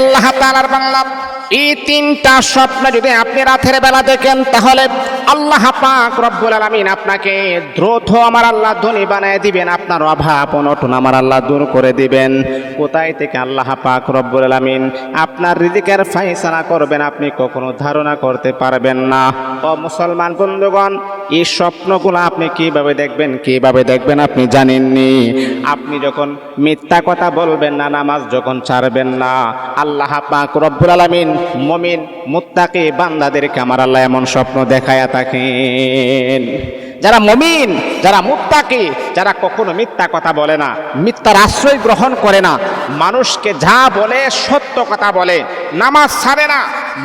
আল্লাহ তাআলার বাংলা, এই তিনটা স্বপ্ন যদি আপনি রাতের বেলা দেখেন, তাহলে আল্লাহ পাক রব্বুল আলামিন আপনাকে দ্রুত আমার আল্লাহ ধনী বানায় দিবেন, আপনার অভাব অনটন আমার আল্লাহ দূর করে দিবেন। কোথায় থেকে আল্লাহ পাক রব্বুল আলামিন আপনার রিজিকের ফাইসালা করবেন, আপনি কখনো ধারণা করতে পারবেন না। ও মুসলমান বন্ধুগণ, এই স্বপ্নগুলো আপনি কীভাবে দেখবেন কীভাবে দেখবেন আপনি জানেননি? আপনি যখন মিথ্যা কথা বলবেন না, নামাজ যখন ছাড়বেন না আল্লাহ পাক রব্বুল আলামিন মমিন, মুত্তাকে বান্দাদেরকে আমার আল্লাহ এমন স্বপ্ন দেখায়া থাকেন। যারা মমিন, যারা মুত্তাকে, যারা কখনো মিথ্যা কথা বলে না, মিথ্যার আশ্রয় গ্রহণ করে না, মানুষকে যা বলে সত্য কথা বলে, নামাজ ছাড়ে না।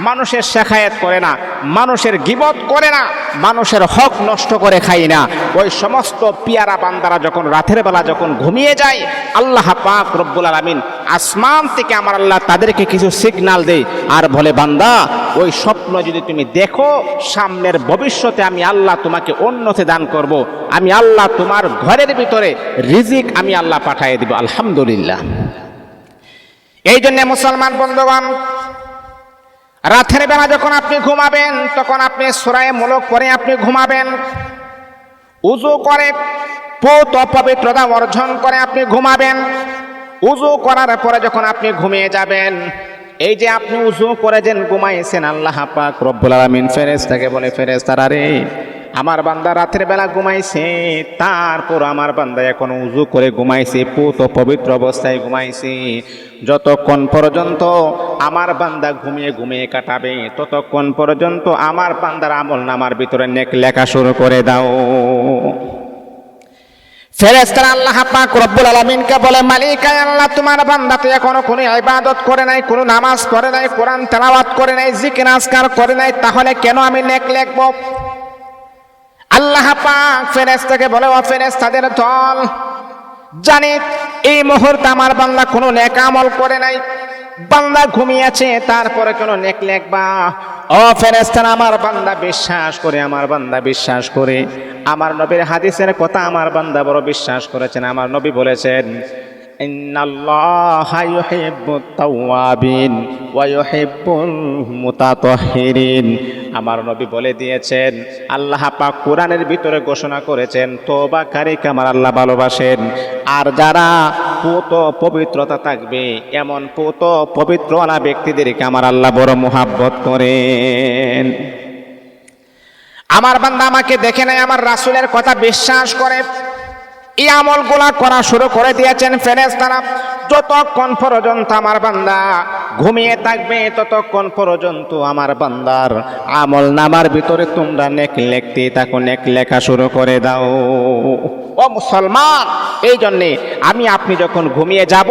মানুষের শেখায়ত করে না, মানুষের গিবত করে না, মানুষের হক নষ্ট করে খাই না। ওই সমস্ত পিয়ারা বান্দারা যখন রাতের বেলা যখন ঘুমিয়ে যায়, আল্লাহ পাক রব্বুল আলামিন আসমান থেকে আমার আল্লাহ তাদেরকে কিছু সিগনাল দেয়। আর বলে, বান্দা, ওই স্বপ্ন যদি তুমি দেখো, সামনের ভবিষ্যতে আমি আল্লাহ তোমাকে অন্যতে দান করব। আমি আল্লাহ তোমার ঘরের ভিতরে রিজিক আমি আল্লাহ পাঠিয়ে দিব। আলহামদুলিল্লাহ। এই জন্যে মুসলমান বন্ধুগণ রাতের বেলা যখন আপনি ঘুমাবেন, তখন আপনি সুরায় মূলক করে আপনি ঘুমাবেন। উজু করে পোত অপবিত্রতা অর্জন করে আপনি ঘুমাবেন। উজু করার পরে যখন আপনি ঘুমিয়ে যাবেন, এই যে আপনি উজু করে যেন ঘুমাইছেন, আল্লাহ পাক রব্বুল আলামিন ফেরেশতাকে বলে, ফেরেশতারা রে আমার বান্দা রাতের বেলা ঘুমাইছে, তারপর আমার বান্দা এখন উজু করে ঘুমাইছে, পুত পবিত্র অবস্থায় ঘুমাইছে। যতক্ষণ পর্যন্ত আমার বান্দা ঘুমিয়ে ঘুমিয়ে কাটাবে, ততক্ষণ পর্যন্ত আমার বান্দার আমল নামার ভিতরে নেক লেখা শুরু করে দাও। ফেরেস্তারা আল্লাহ পাক রব্বুল আলামিনকে বলে মালিক আল্লাহ তোমার বান্দাতে এখনও কোনো ইবাদত করে নাই, কোনো নামাজ করে নাই, কোরআন তেলাওয়াত করে নাই, জিকির আজকার করে নাই, তাহলে কেন আমি নেক লিখব? আল্লাহ পাক ফেরেস্তাকে বলে, ও ফেরেস্তাদের দল, জানি এই মুহূর্তে আমার বান্দা কোনো নেক আমল করে নাই। বান্দা ঘুমিয়েছে, তারপরে কোনো নেক লেখবা ও ফেরেস্তান আমার বান্দা বিশ্বাস করে, আমার বান্দা বিশ্বাস করে। আমার নবীর হাদিসের কথা আমার বান্দা বড় বিশ্বাস করেছেন। আমার নবী বলেছেন ইন্নাল্লাহা ইউহিব্বুত তাওয়াবিন ওয়া ইউহিব্বুল মুতাতাহহিরিন আমার নবী বলে দিয়েছেন, আল্লাহ পাক কোরআনের ভিতরে ঘোষণা করেছেন তোবাকারীকে আমার আল্লাহ ভালোবাসেন। আর যারা পুত পবিত্রতা থাকবে, এমন পুত পবিত্র না ব্যক্তিদেরকে আমার আল্লাহ বড় মোহাব্বত করেন। আমার বান্দা আমাকে দেখে নাই আমার রাসুলের কথা বিশ্বাস করে। এই আমলগুলা করা শুরু করে দিয়েছেন ফেরেজ তারা। যতক্ষণ পর্যন্ত আমার বান্দা ঘুমিয়ে থাকবে, ততক্ষণ পর্যন্ত আমার বান্দার আমল নামার ভিতরে তোমরা নেক লেখতে তাকে নেক লেখা শুরু করে দাও। ও মুসলমান, এই জন্যে আমি আপনি যখন ঘুমিয়ে যাব,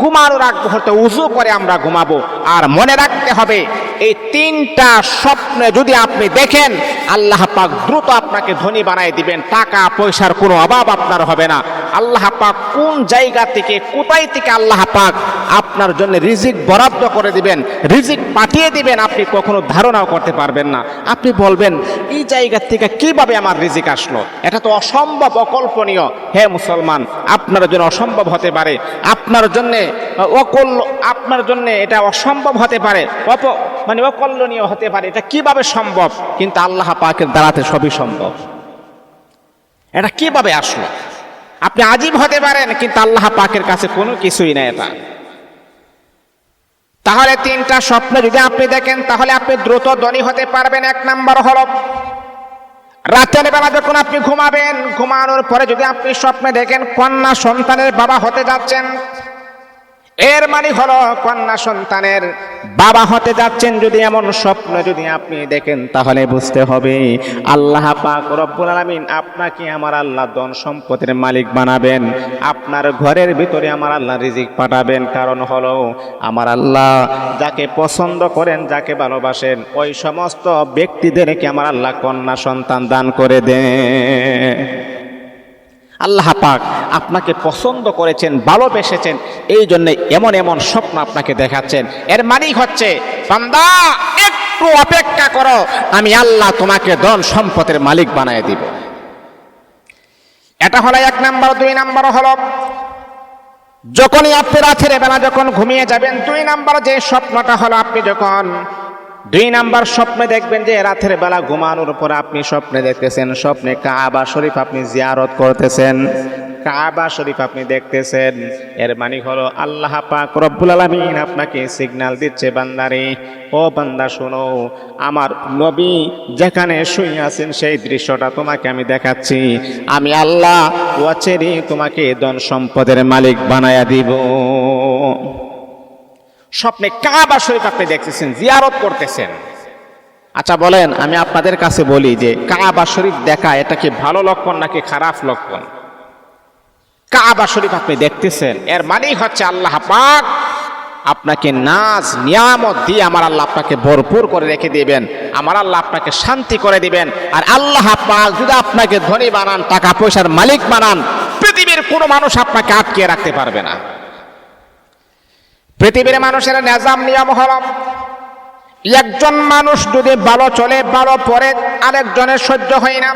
ঘুমানোর আগ মুহূর্তে উজু করে আমরা ঘুমাবো। আর মনে রাখতে হবে, এই তিনটা স্বপ্নে যদি আপনি দেখেন, আল্লাহ পাক দ্রুত আপনাকে ধনী বানায় দিবেন, টাকা পয়সার কোনো অভাব আপনার হবে না। আল্লাহ পাক কোন জায়গা থেকে, কোথায় থেকে আল্লাহ পাক আপনার জন্য রিজিক বরাদ্দ করে দিবেন, রিজিক পাঠিয়ে দিবেন, আপনি কখনো ধারণাও করতে পারবেন না। আপনি বলবেন, এই জায়গা থেকে কীভাবে আমার রিজিক আসলো? এটা তো অসম্ভব অকল্পনীয়। হে মুসলমান, আপনার জন্য অসম্ভব হতে পারে। আপনার জন্যে, অকল, আপনার জন্য এটা অসম্ভব হতে পারে, অপ মানে অকল্পনীয় হতে পারে, এটা কীভাবে সম্ভব? কিন্তু আল্লাহ পাকের দ্বারাতে সবই সম্ভব। এটা কীভাবে আসলো? আপনি আজীব হতে পারেন, কিন্তু আল্লাহ পাকের কাছে কোনো কিছুই না এটা। তাহলে তিনটা স্বপ্ন যদি আপনি দেখেন, তাহলে আপনি দ্রুত ধনী হতে পারবেন। এক নাম্বার হলো রাতের বেলা যখন আপনি ঘুমাবেন, ঘুমানোর পরে যদি আপনি স্বপ্নে দেখেন কন্যা সন্তানের বাবা হতে যাচ্ছেন এর মানে হলো কন্যা সন্তানের বাবা হতে যাচ্ছেন যদি এমন স্বপ্ন যদি আপনি দেখেন, তাহলে বুঝতে হবে আল্লাহ পাক রব্বুল আলামিন আপনাকে আমার আল্লাহ ধন সম্পদের মালিক বানাবেন, আপনার ঘরের ভিতরে আমার আল্লাহ রিজিক পাঠাবেন। কারণ হলো আমার আল্লাহ যাকে পছন্দ করেন, যাকে ভালোবাসেন, ওই সমস্ত ব্যক্তিদেরকে আমার আল্লাহ কন্যা সন্তান দান করে দেন। আল্লাহ পাক আপনাকে পছন্দ করেছেন, ভালোবেসেছেন, এই জন্য এমন এমন স্বপ্ন আপনাকে দেখাচ্ছেন। এর মানেই হচ্ছে, বান্দা, একটু অপেক্ষা করো, আমি আল্লাহ তোমাকে ধন সম্পদের মালিক বানায় দিব। এটা হলো এক নাম্বার, দুই নাম্বার হলো, যখনই আপনি রাতের বেলা যখন ঘুমিয়ে যাবেন, দুই নাম্বার যে স্বপ্নটা হলো আপনি যখন দুই নাম্বার স্বপ্নে দেখবেন যে রাতের বেলা ঘুমানোর পরে আপনি স্বপ্নে দেখতেছেন, স্বপ্নে কাবা শরীফ আপনি জিয়ারত করতেছেন। কাবা শরীফ আপনি দেখতেছেন। এর মানে হলো আল্লাহ পাক রব্বুল আলামিন আপনাকে সিগন্যাল দিচ্ছে, বান্দারে, ও বান্দা শোনো, আমার নবী যেখানে শুয়ে আছেন সেই দৃশ্যটা তোমাকে আমি দেখাচ্ছি। আমি আল্লাহ ওয়াচেরি তোমাকে ধন সম্পদের মালিক বানায়া দিব। স্বপ্নে কাবা শরীফ আপনি দেখতেছেন জিয়ারত করতেছেন। আচ্ছা বলেন আমি আপনাদের কাছে বলি যে কাবা শরীফ দেখা এটা কি ভালো লক্ষণ নাকি খারাপ লক্ষণ? কাবা শরীফ আপনি দেখতেছেন এর মানেই হচ্ছে আল্লাহ পাক আপনাকে নাজ নিয়ামত দিয়ে আমার আল্লাহ আপনাকে ভরপুর করে রেখে দিবেন আমার আল্লাহ আপনাকে শান্তি করে দিবেন আর আল্লাহ পাক যদি আপনাকে ধনী বানান টাকা পয়সার মালিক বানান পৃথিবীর কোনো মানুষ আপনাকে আটকে রাখতে পারবে না। পৃথিবীর মানুষের নেজাম নিয়ম হল, একজন মানুষ যদি ভালো চলে, ভালো পরে আরেকজনের সহ্য হয় না।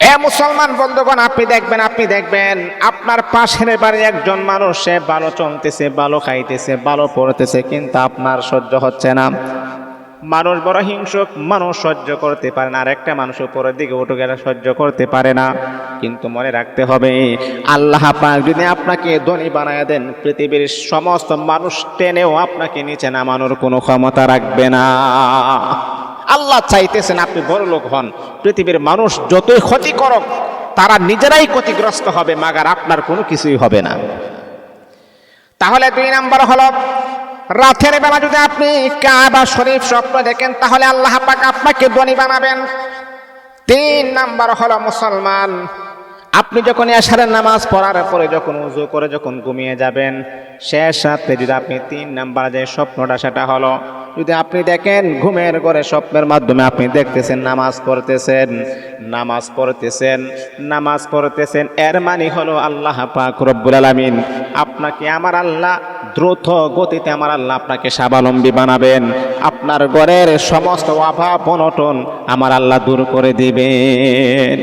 এ মুসলমান বন্ধুগণ, আপনি দেখবেন আপনি দেখবেন, আপনার পাশের বাড়ি একজন মানুষ, সে ভালো চলতেছে, ভালো খাইতেছে, ভালো পড়তেছে, কিন্তু আপনার সহ্য হচ্ছে না। মানুষ বড় হিংসুক, মানুষ সহ্য করতে পারে না। আর একটা মানুষ উপরের দিকে উঠে গেলে সহ্য করতে পারে না। কিন্তু মনে রাখতে হবে, আল্লাহ পাক যদি আপনাকে ধনী বানায় দেন, পৃথিবীর সমস্ত মানুষ টেনেও আপনাকে নিচে নামানোর কোনো ক্ষমতা রাখবে না। আল্লাহ চাইতেছেন আপনি বড় লোক হন। পৃথিবীর মানুষ যতই ক্ষতি করক, তারা নিজেরাই ক্ষতিগ্রস্ত হবে, মাগার আপনার কোনো কিছুই হবে না। তাহলে দুই নাম্বার হলো রাতের বেলা যদি আপনি কাবা শরীফ স্বপ্ন দেখেন, তাহলে আল্লাহ পাক আপনাকে বনি বানাবেন। তিন নাম্বার হলো মুসলমান। আপনি যখন এশারের নামাজ পড়ার পরে যখন উজু করে যখন ঘুমিয়ে যাবেন, শেষ রাত্রে যদি আপনি তিন নাম্বার যে স্বপ্নটা, সেটা হলো যদি আপনি দেখেন ঘুমের ঘরে স্বপ্নের মাধ্যমে আপনি দেখতেছেন, নামাজ পড়তেছেন নামাজ পড়তেছেন নামাজ পড়তেছেন, এর মানে হলো আল্লাহ পাক রব্বুল আলামিন আপনাকে আমার আল্লাহ দ্রুত গতিতে আমার আল্লাহ আপনাকে স্বাবলম্বী বানাবেন। আপনার ঘরের সমস্ত অভাব অনটন আমার আল্লাহ দূর করে দিবেন।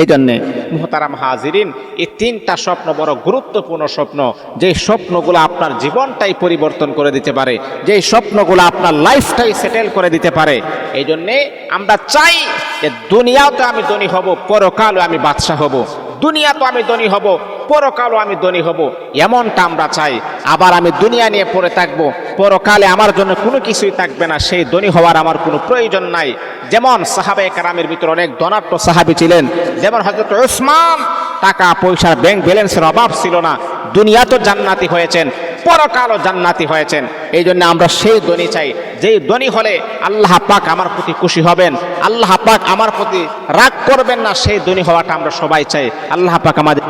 এই জন্যে মোহতারাম হাজিরিন এই তিনটা স্বপ্ন বড় গুরুত্বপূর্ণ স্বপ্ন। যে স্বপ্নগুলো আপনার জীবনটাই পরিবর্তন করে দিতে পারে যে স্বপ্নগুলো আপনার লাইফটাই সেটেল করে দিতে পারে। এই জন্যে আমরা চাই যে দুনিয়াও দুনিয়াতে আমি ধনী হব পরকালও আমি বাদশাহ হব। দুনিয়া তো আমি ধনী হব পরকালও আমি ধনী হব, এমনটা আমরা চাই। আবার আমি দুনিয়া নিয়ে পড়ে থাকব, পরকালে আমার জন্য কোনো কিছুই থাকবে না, সেই ধনী হওয়ার আমার কোনো প্রয়োজন নাই। যেমন সাহাবে কারামের ভিতরে অনেক ধনাট্য সাহাবি ছিলেন, যেমন হজরত ওসমান টাকা পয়সার ব্যাংক ব্যালেন্সের অভাব ছিল না, দুনিয়া তো জান্নাতি হয়েছেন, পরকালও জান্নাতি হয়েছেন। এই জন্য আমরা সেই ধনী চাই, যেই ধনী হলে আল্লাহ পাক আমার প্রতি খুশি হবেন, আল্লাহ পাক আমার প্রতি রাগ করবেন না, সেই ধনী হওয়াটা আমরা সবাই চাই। আল্লাহ পাক আমাদের